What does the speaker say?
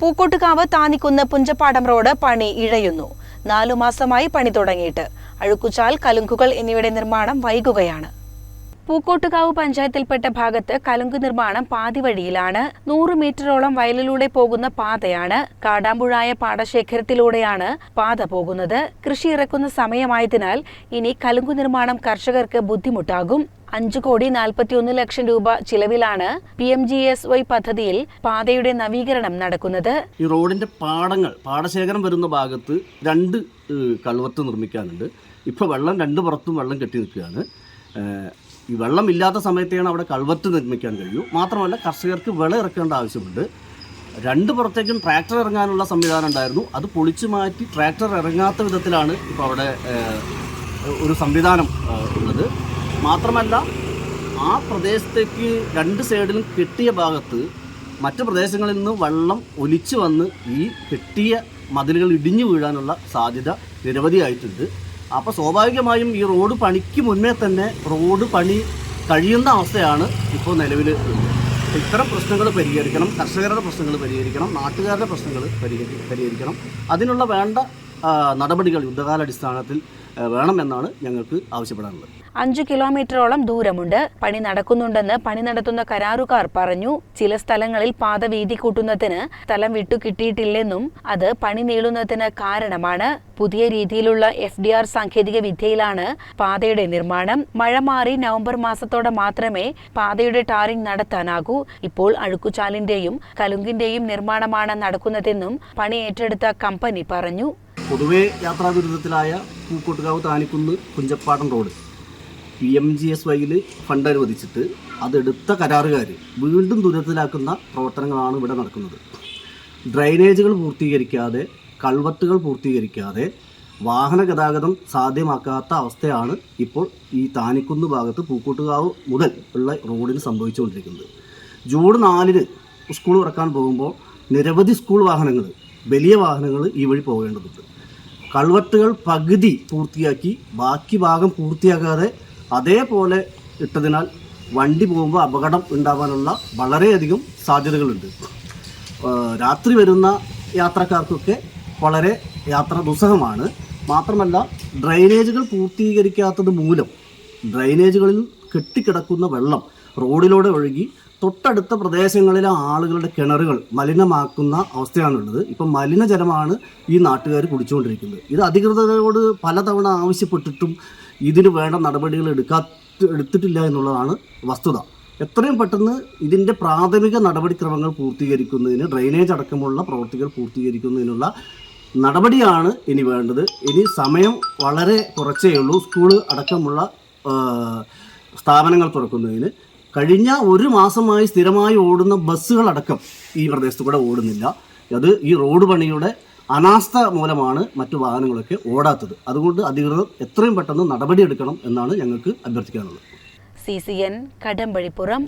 Pookkottukavu Thannikkunnu Punchappadam road പണി ഇഴയുന്നു. നാലു മാസമായി പണി തുടങ്ങിയിട്ട്. അഴുക്കുചാൽ കലുങ്കുകൾ എന്നിവയുടെ നിർമ്മാണം വൈകുകയാണ്. പൂക്കോട്ടുകാവ് പഞ്ചായത്തിൽപ്പെട്ട ഭാഗത്ത് കലുങ്ക് നിർമ്മാണം പാതിവഴിയിലാണ്. നൂറ് മീറ്ററോളം വയലിലൂടെ പോകുന്ന പാതയാണ്. കാടാമ്പുഴായ പാടശേഖരത്തിലൂടെയാണ് പാത പോകുന്നത്. കൃഷി ഇറക്കുന്ന സമയമായതിനാൽ ഇനി കലുങ്ക് നിർമ്മാണം കർഷകർക്ക് ബുദ്ധിമുട്ടാകും. അഞ്ചു കോടി നാൽപ്പത്തിയൊന്ന് ലക്ഷം രൂപ ചിലവിലാണ് P M G S Y പദ്ധതിയിൽ പാതയുടെ നവീകരണം നടക്കുന്നത്. ഈ റോഡിന്റെ പാടങ്ങൾ പാടശേഖരം വരുന്ന ഭാഗത്ത് രണ്ട് കൾവത്ത് നിർമ്മിക്കാനുണ്ട്. ഇപ്പോൾ വെള്ളം രണ്ട് പുറത്തും വെള്ളം കെട്ടി നിൽക്കുകയാണ്. ഈ വെള്ളമില്ലാത്ത സമയത്താണ് അവിടെ കൾവത്ത് നിർമ്മിക്കാൻ കഴിയൂ. മാത്രമല്ല കർഷകർക്ക് വിള ഇറക്കേണ്ട ആവശ്യമുണ്ട്. രണ്ട് പുറത്തേക്കും ട്രാക്ടർ ഇറങ്ങാനുള്ള സംവിധാനം ഉണ്ടായിരുന്നു. അത് പൊളിച്ചു മാറ്റി ട്രാക്ടർ ഇറങ്ങാത്ത വിധത്തിലാണ് ഇപ്പോൾ അവിടെ ഒരു സംവിധാനം ഉള്ളത്. മാത്രമല്ല ആ പ്രദേശത്തേക്ക് രണ്ട് സൈഡിലും കെട്ടിയ ഭാഗത്ത് മറ്റ് പ്രദേശങ്ങളിൽ നിന്ന് വെള്ളം ഒലിച്ചു വന്ന് ഈ കെട്ടിയ മതിലുകൾ ഇടിഞ്ഞു വീഴാനുള്ള സാധ്യത നിരവധിയായിട്ടുണ്ട്. അപ്പോൾ സ്വാഭാവികമായും ഈ റോഡ് പണിക്ക് മുന്നേ തന്നെ റോഡ് പണി കഴിയുന്ന അവസ്ഥയാണ് ഇപ്പോൾ നിലവിൽ ഇത്തരം പ്രശ്നങ്ങൾ പരിഹരിക്കണം കർഷകരുടെ പ്രശ്നങ്ങൾ പരിഹരിക്കണം നാട്ടുകാരുടെ പ്രശ്നങ്ങൾ പരിഹരി പരിഹരിക്കണം. അതിനുള്ള വേണ്ട നടപടികൾ യുദ്ധകാലാടിസ്ഥാനത്തിൽ വേണമെന്നാണ് ഞങ്ങൾക്ക് ആവശ്യപ്പെടാനുള്ളത്. അഞ്ചു കിലോമീറ്ററോളം ദൂരമുണ്ട്. പണി നടക്കുന്നുണ്ടെന്ന് പണി നടത്തുന്ന കരാറുകാർ പറഞ്ഞു. ചില സ്ഥലങ്ങളിൽ പാത വീതി കൂട്ടുന്നതിന് സ്ഥലം വിട്ടു കിട്ടിയിട്ടില്ലെന്നും അത് പണി നീളുന്നതിന് കാരണമാണ്. പുതിയ രീതിയിലുള്ള എഫ് ഡി ആർ സാങ്കേതിക വിദ്യയിലാണ് പാതയുടെ നിർമ്മാണം. മഴ മാറി നവംബർ മാസത്തോടെ മാത്രമേ പാതയുടെ ടാറിംഗ് നടത്താനാകൂ. ഇപ്പോൾ അഴുക്കുചാലിന്റെയും കലുങ്കിന്റെയും നിർമ്മാണമാണ് നടക്കുന്നതെന്നും പണി ഏറ്റെടുത്ത കമ്പനി പറഞ്ഞു. പൊതുവേ യാത്രാ ദുരിതത്തിലായ Pookkottukavu Thanikkunnu Kunjappadan road. P M G S വൈയിൽ fund അനുവദിച്ചിട്ട് അതെടുത്ത കരാറുകാർ വീണ്ടും ദുരിതത്തിലാക്കുന്ന പ്രവർത്തനങ്ങളാണ് ഇവിടെ നടക്കുന്നത്. ഡ്രൈനേജുകൾ പൂർത്തീകരിക്കാതെ കൾവത്തുകൾ പൂർത്തീകരിക്കാതെ വാഹന ഗതാഗതം സാധ്യമാക്കാത്ത അവസ്ഥയാണ് ഇപ്പോൾ ഈ താനിക്കുന്ന് ഭാഗത്ത് പൂക്കോട്ടുകാവ് മുതൽ ഉള്ള റോഡിന് സംഭവിച്ചുകൊണ്ടിരിക്കുന്നത്. ജൂൺ നാലിന് സ്കൂൾ തുറക്കാൻ പോകുമ്പോൾ നിരവധി സ്കൂൾ വാഹനങ്ങൾ വലിയ വാഹനങ്ങൾ ഈ വഴി പോകേണ്ടതുണ്ട്. കൾവട്ടുകൾ പകുതി പൂർത്തിയാക്കി ബാക്കി ഭാഗം പൂർത്തിയാക്കാതെ അതേപോലെ ഇട്ടതിനാൽ വണ്ടി പോകുമ്പോൾ അപകടം ഉണ്ടാവാനുള്ള വളരെയധികം സാധ്യതകളുണ്ട്. രാത്രി വരുന്ന യാത്രക്കാർക്കൊക്കെ വളരെ യാത്ര ദുസ്സഹമാണ്. മാത്രമല്ല ഡ്രൈനേജുകൾ പൂർത്തീകരിക്കാത്തത് മൂലം ഡ്രൈനേജുകളിൽ കെട്ടിക്കിടക്കുന്ന വെള്ളം റോഡിലൂടെ ഒഴുകി തൊട്ടടുത്ത പ്രദേശങ്ങളിലെ ആളുകളുടെ കിണറുകൾ മലിനമാക്കുന്ന അവസ്ഥയാണുള്ളത്. ഇപ്പം മലിനജലമാണ് ഈ നാട്ടുകാർ കുടിച്ചുകൊണ്ടിരിക്കുന്നത്. ഇത് അധികൃതരോട് പലതവണ ആവശ്യപ്പെട്ടിട്ടും ഇതിന് വേണ്ട നടപടികൾ എടുക്കാ എടുത്തിട്ടില്ല എന്നുള്ളതാണ് വസ്തുത. എത്രയും പെട്ടെന്ന് ഇതിന്റെ പ്രാഥമിക നടപടിക്രമങ്ങൾ പൂർത്തീകരിക്കുന്നതിന് ഡ്രെയിനേജ് അടക്കമുള്ള പ്രവൃത്തികൾ പൂർത്തീകരിക്കുന്നതിനുള്ള നടപടിയാണ് ഇനി വേണ്ടത്. ഇനി സമയം വളരെ കുറച്ചേ ഉള്ളൂ. സ്കൂൾ അടക്കമുള്ള സ്ഥാപനങ്ങൾ തുറക്കുന്നതിന്. കഴിഞ്ഞ ഒരു മാസമായി സ്ഥിരമായി ഓടുന്ന ബസ്സുകളടക്കം ഈ പ്രദേശത്ത് കൂടെ ഓടുന്നില്ല. അത് ഈ റോഡ് പണിയുടെ അനാസ്ഥ മൂലമാണ് മറ്റു വാഹനങ്ങളൊക്കെ ഓടാത്തത്. അതുകൊണ്ട് അധികൃതർ എത്രയും പെട്ടെന്ന് നടപടിയെടുക്കണം എന്നാണ് ഞങ്ങൾക്ക് അഭ്യർത്ഥിക്കാനുള്ളത്. C C N Kadambazhipuram